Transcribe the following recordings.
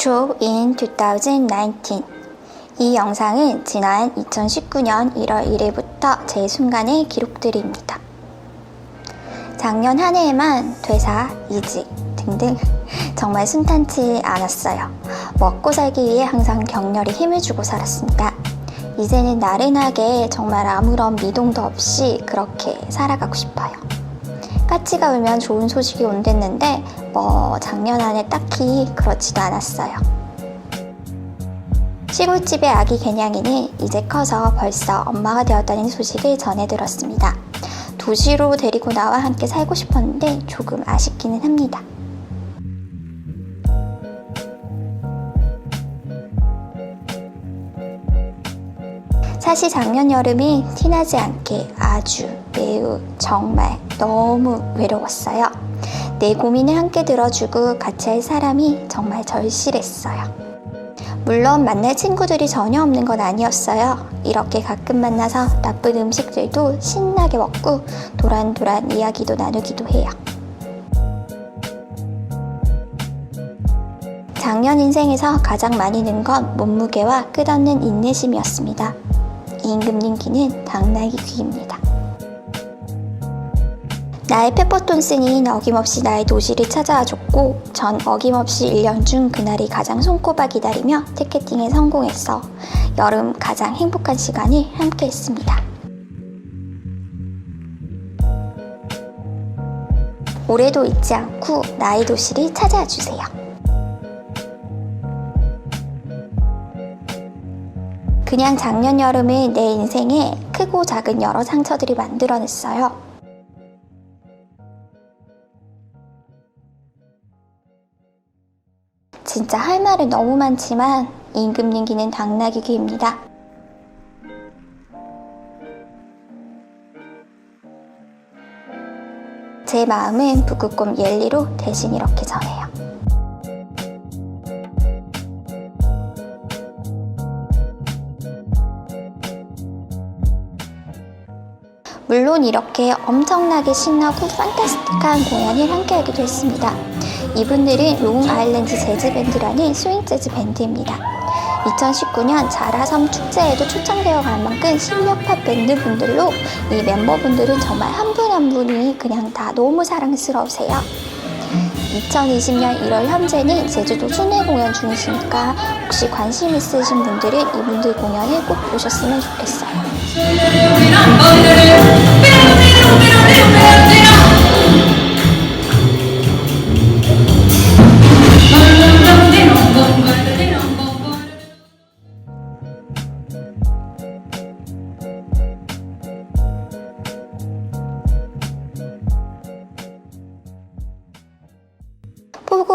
Show in 2019. 이 영상은 지난 2019년 1월 1일부터 제 순간의 기록들입니다. 작년 한 해에만 퇴사, 이직 등등 정말 순탄치 않았어요. 먹고 살기 위해 항상 격렬히 힘을 주고 살았습니다. 이제는 나른하게 정말 아무런 미동도 없이 그렇게 살아가고 싶어요. 까치가 울면 좋은 소식이 온댔는데 뭐 작년 안에 딱히 그렇지도 않았어요. 시골집의 아기 개냥이는 이제 커서 벌써 엄마가 되었다는 소식을 전해 들었습니다. 도시로 데리고 나와 함께 살고 싶었는데 조금 아쉽기는 합니다. 사실 작년 여름이 티나지 않게 아주 매우 정말 너무 외로웠어요. 내 고민을 함께 들어주고 같이 할 사람이 정말 절실했어요. 물론 만날 친구들이 전혀 없는 건 아니었어요. 이렇게 가끔 만나서 나쁜 음식들도 신나게 먹고 도란도란 이야기도 나누기도 해요. 작년 인생에서 가장 많이 는 건 몸무게와 끝없는 인내심이었습니다. 임금님기는 당나귀 귀입니다. 나의 페퍼톤슨이 어김없이 나의 도시를 찾아와 줬고 전 어김없이 1년 중 그날이 가장 손꼽아 기다리며 티켓팅에 성공했어 여름 가장 행복한 시간을 함께 했습니다. 올해도 잊지 않고 나의 도시를 찾아와 주세요. 그냥 작년 여름에 내 인생에 크고 작은 여러 상처들이 만들어냈어요. 진짜 할 말은 너무 많지만 임금님기는 당나귀 귀입니다. 제 마음은 북극곰 옐리로 대신 이렇게 전해요. 물론 이렇게 엄청나게 신나고 판타스틱한 공연을 함께하기도 했습니다. 이분들은 롱 아일랜드 재즈 밴드라는 스윙 재즈 밴드입니다. 2019년 자라섬 축제에도 초청되어 갈 만큼 실력 파 밴드 분들로 이 멤버분들은 정말 한 분 한 분이 그냥 다 너무 사랑스러우세요. 2020년 1월 현재는 제주도 순회 공연 중이시니까 혹시 관심 있으신 분들은 이분들 공연을 꼭 보셨으면 좋겠어요.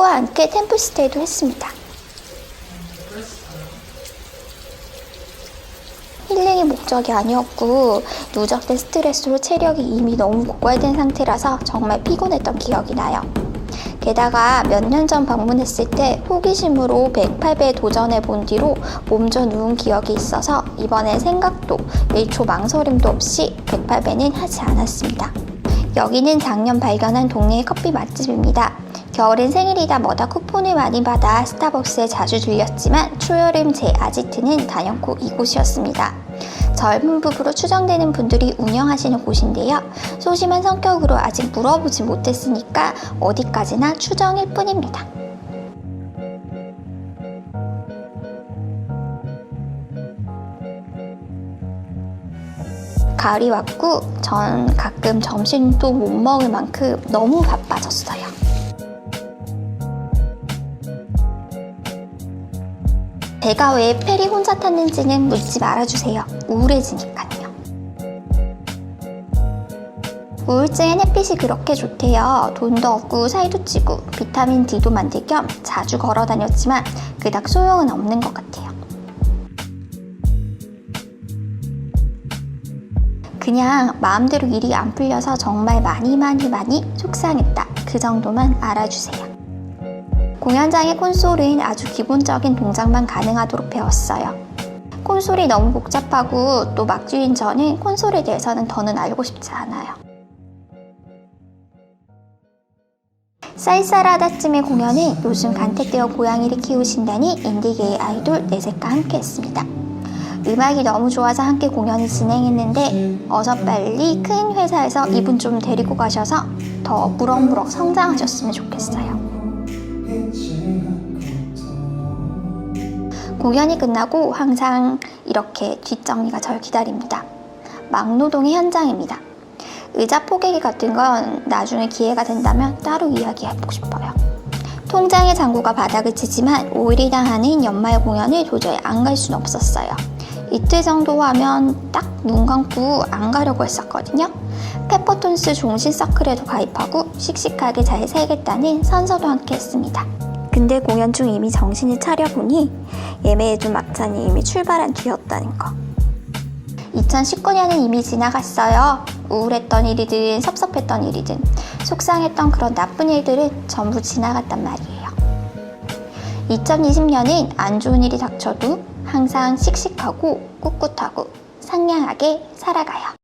포구와 함께 템플스테이도 했습니다. 힐링이 목적이 아니었고 누적된 스트레스로 체력이 이미 너무 고갈된 상태라서 정말 피곤했던 기억이 나요. 게다가 몇 년 전 방문했을 때 호기심으로 108배 도전해 본 뒤로 몸져 누운 기억이 있어서 이번엔 생각도 1초 망설임도 없이 108배는 하지 않았습니다. 여기는 작년 발견한 동네 커피 맛집입니다. 겨울엔 생일이다 뭐다 쿠폰을 많이 받아 스타벅스에 자주 들렸지만 초여름 제 아지트는 단연코 이곳이었습니다. 젊은 부부로 추정되는 분들이 운영하시는 곳인데요. 소심한 성격으로 아직 물어보지 못했으니까 어디까지나 추정일 뿐입니다. 가을이 왔고 전 가끔 점심도 못 먹을 만큼 너무 바빠졌어요. 배가 왜 페리 혼자 탔는지는 묻지 말아주세요. 우울해지니까요. 우울증엔 햇빛이 그렇게 좋대요. 돈도 없고 살도 찌고 비타민 D도 만들 겸 자주 걸어 다녔지만 그닥 소용은 없는 것 같아요. 그냥 마음대로 일이 안 풀려서 정말 많이 많이 많이 속상했다. 그 정도만 알아주세요. 공연장의 콘솔은 아주 기본적인 동작만 가능하도록 배웠어요. 콘솔이 너무 복잡하고 또 막주인 저는 콘솔에 대해서는 더는 알고 싶지 않아요. 쌀쌀하다쯤의 공연은 요즘 간택되어 고양이를 키우신다는 인디게이 아이돌 네셋과 함께 했습니다. 음악이 너무 좋아서 함께 공연을 진행했는데 어서 빨리 큰 회사에서 이분 좀 데리고 가셔서 더 무럭무럭 성장하셨으면 좋겠어요. 공연이 끝나고 항상 이렇게 뒷정리가 절 기다립니다. 막노동의 현장입니다. 의자 포개기 같은 건 나중에 기회가 된다면 따로 이야기해보고 싶어요. 통장의 잔고가 바닥을 치지만 5일이 당하는 연말 공연을 도저히 안 갈 수는 없었어요. 이틀 정도 하면 딱 눈 감고 안 가려고 했었거든요. 페퍼톤스 종신 서클에도 가입하고 씩씩하게 잘 살겠다는 선서도 함께 했습니다. 근데 공연 중 이미 정신을 차려보니 예매해둔 막차는 이미 출발한 뒤였다는 거. 2019년은 이미 지나갔어요. 우울했던 일이든 섭섭했던 일이든 속상했던 그런 나쁜 일들은 전부 지나갔단 말이에요. 2020년은 안 좋은 일이 닥쳐도 항상 씩씩하고 꿋꿋하고 상냥하게 살아가요.